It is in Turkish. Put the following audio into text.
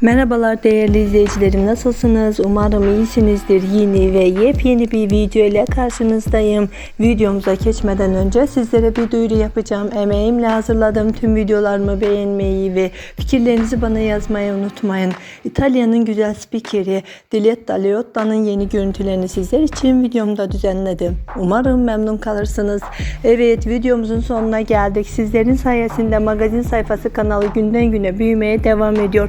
Merhabalar değerli izleyicilerim nasılsınız? Umarım iyisinizdir. Yeni ve yepyeni bir video ile karşınızdayım. Videomuza geçmeden önce sizlere bir duyuru yapacağım. Emeğimle hazırladığım tüm videolarımı beğenmeyi ve fikirlerinizi bana yazmayı unutmayın. İtalya'nın güzel spikeri Diletta Leotta'nın yeni görüntülerini sizler için videomda düzenledim. Umarım memnun kalırsınız. Evet videomuzun sonuna geldik. Sizlerin sayesinde magazin sayfası kanalı günden güne büyümeye devam ediyor.